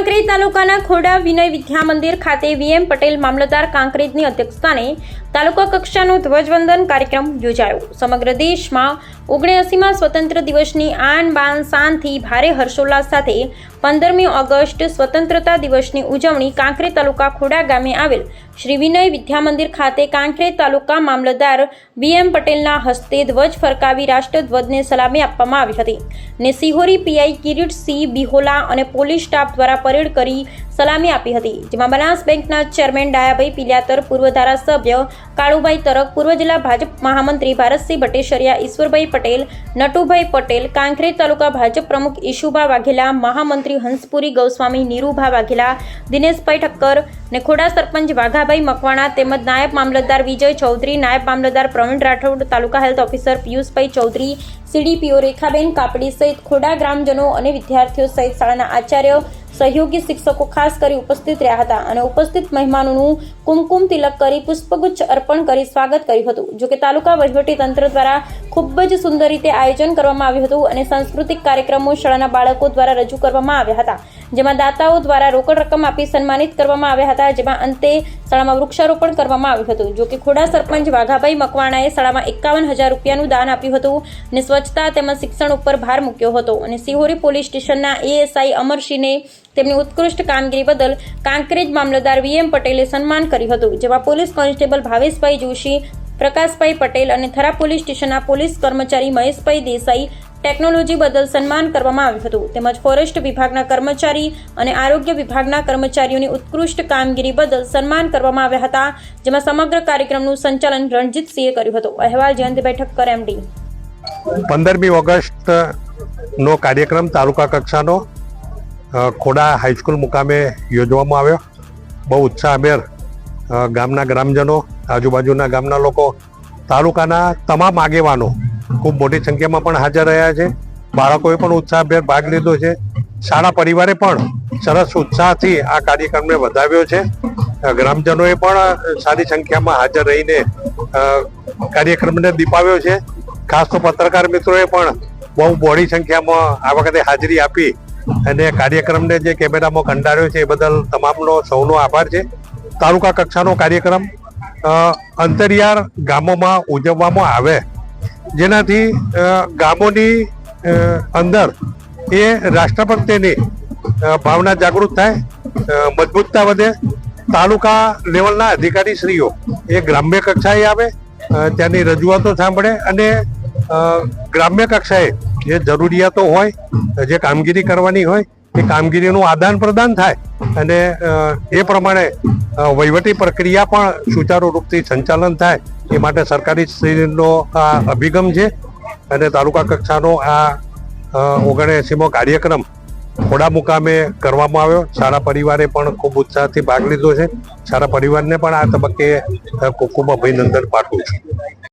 કાંકરેજ તાલુકાના ખોડા વિનય વિદ્યા મંદિર ખાતે વીએમ પટેલ મામલતદાર કાંકરેજની અધ્યક્ષસ્થાને તાલુકા કક્ષાનો ધ્વજવંદન કાર્યક્રમ યોજાયો. સમગ્ર દેશમાં ઓગણએંસીમાં સ્વતંત્ર દિવસની આન બાન શાનથી ભારે હર્ષોલ્લાસ સાથે પંદરમી ઓગસ્ટ સ્વતંત્રતા દિવસની ઉજવણી કાંકરેજ તાલુકા ખોડા ગામે આવેલ શ્રી વિનય વિદ્યા મંદિર ખાતે કાંકરેજ તાલુકા મામલતદાર વીએમ પટેલના હસ્તે ધ્વજ ફરકાવી રાષ્ટ્રધ્વજને સલામી આપવામાં આવી હતી. ને સિહોરી પીઆઈ કિરીટસિંહ બિહોલા અને પોલીસ સ્ટાફ દ્વારા પરેડ કરી સલામી આપી હતી, જેમાં બનાસ બેંકના ચેરમેન ડાયાભાઈ પિલિયાતર, પૂર્વ ધારાસભ્ય કાળુભાઈ તરક, પૂર્વ જિલ્લા ભાજપ મહામંત્રી ભારતસિંહ ભટ્ટેશ્વરિયા, ઈશ્વરભાઈ પટેલ, નટુભાઈ પટેલ કાંકરેજ તાલુકા ભાજપ પ્રમુખ ઈશુભા વાઘેલા, મહામંત્રી હંસપુરી ગૌસ્વામી, નીરુભા વાઘેલા, દિનેશભાઈ ઠક્કર ને ખોડા સરપંચ વાઘાભાઈ મકવાણા તેમજ નાયબ મામલતદાર વિજય ચૌધરી, નાયબ મામલતદાર Pravin Rathod, taluka health officer Piyushbhai Chaudhary, CDPO Rekhaben Kapadi સહિત ખોડા ગ્રામજનો અને વિદ્યાર્થીઓ સહિત શાળાના આચાર્ય સહયોગી શિક્ષકો ખાસ કરી ઉપસ્થિત રહ્યા હતા અને ઉપસ્થિત મહેમાનોનું કુમકુમ તિલક કરી પુષ્પગુચ્છ અર્પણ કરી સ્વાગત કર્યું હતું. જોકે તાલુકા વહીવટી તંત્ર દ્વારા ખૂબ જ સુંદર રીતે આયોજન કરવામાં આવ્યું હતું અને સાંસ્કૃતિક કાર્યક્રમો શાળાના બાળકો દ્વારા રજૂ કરવામાં આવ્યા હતા. જેમાં દાતાઓ દ્વારા રોકડ રકમ આપી સન્માનિત કરવામાં આવ્યા હતા. જેમાં અંતે શાળામાં વૃક્ષારોપણ કરવામાં આવ્યું હતું. જોકે ખોડા સરપંચ વાઘાભાઈ મકવાણાએ શાળામાં એકાવન હજાર રૂપિયાનું દાન આપ્યું હતું અને સ્વચ્છતા તેમજ શિક્ષણ ઉપર ભાર મૂક્યો હતો. અને સિહોરી પોલીસ સ્ટેશનના એએસઆઈ અમરસિંહને તેમની ઉત્કૃષ્ટ કામગીરી બદલ કાંકરેજ મામલતદાર વીએમ પટેલે સન્માન કર્યું હતું, જેમાં પોલીસ કોન્સ્ટેબલ ભાવેશભાઈ જોશી, પ્રકાશભાઈ પટેલ અને થરા પોલીસ સ્ટેશનના પોલીસ કર્મચારી મહેશભાઈ દેસાઈ ટેકનોલોજી બદલ સન્માન કરવામાં આવ્યું હતું. તેમજ ફોરેસ્ટ વિભાગના કર્મચારી અને આરોગ્ય વિભાગના કર્મચારીઓની ઉત્કૃષ્ટ કામગીરી બદલ સન્માન કરવામાં આવ્યા હતા, જેમાં સમગ્ર કાર્યક્રમનું સંચાલન રણજીતસિંહે કર્યું હતું. અહેવાલ જયંતિભાઈ ઠક્કર એમડી પંદરમી ઓગસ્ટ નો કાર્યક્રમ તાલુકા કક્ષાનો ખોડા હાઈસ્કૂલ મુકામે યોજવામાં આવ્યો. બહુ ઉત્સાહભેર ગામના ગ્રામજનો, આજુબાજુના ગામના લોકો, તાલુકાના તમામ આગેવાનો ખૂબ મોટી સંખ્યામાં પણ હાજર રહ્યા છે. બાળકોએ પણ ઉત્સાહભેર ભાગ લીધો છે. શાળા પરિવારે પણ સરસ ઉત્સાહથી આ કાર્યક્રમને વધાવ્યો છે. ગ્રામજનોએ પણ સારી સંખ્યામાં હાજર રહીને કાર્યક્રમને દીપાવ્યો છે. ખાસ તો પત્રકાર મિત્રોએ પણ બહુ મોડી સંખ્યામાં આ વખતે હાજરી આપી અને કાર્યક્રમને જે કેમેરામાં કંડાર્યો છે, એ બદલ તમામનો સૌનો આભાર છે. તાલુકા કક્ષાનો કાર્યક્રમ અંતરિયાળ ગામોમાં ઉજવવામાં આવે. જેનાથી ગામોની અંદર એ રાષ્ટ્ર પ્રત્યેની ભાવના જાગૃત થાય મજબૂતતા વધે. તાલુકા લેવલના અધિકારીશ્રીઓ એ ગ્રામ્ય કક્ષાએ આવે ત્યાંની રજૂઆતો સાંભળે અને ગ્રામ્ય કક્ષાએ જે જરૂરિયાતો હોય, જે કામગીરી કરવાની હોય, એ કામગીરીનું આદાન પ્રદાન થાય અને એ પ્રમાણે વહીવટી પ્રક્રિયા પણ સુચારુ રૂપથી સંચાલન થાય, એ માટે સરકારી શ્રીનો આ અભિગમ છે. અને તાલુકા કક્ષાનો આ ઓગણએસીમો કાર્યક્રમ ખોડા મુકામે કરવામાં આવ્યો. સારા પરિવારે પણ ખૂબ ઉત્સાહથી ભાગ લીધો છે. સારા પરિવારને પણ આ તબક્કે ખૂબ ખૂબ અભિનંદન પાઠવું છું.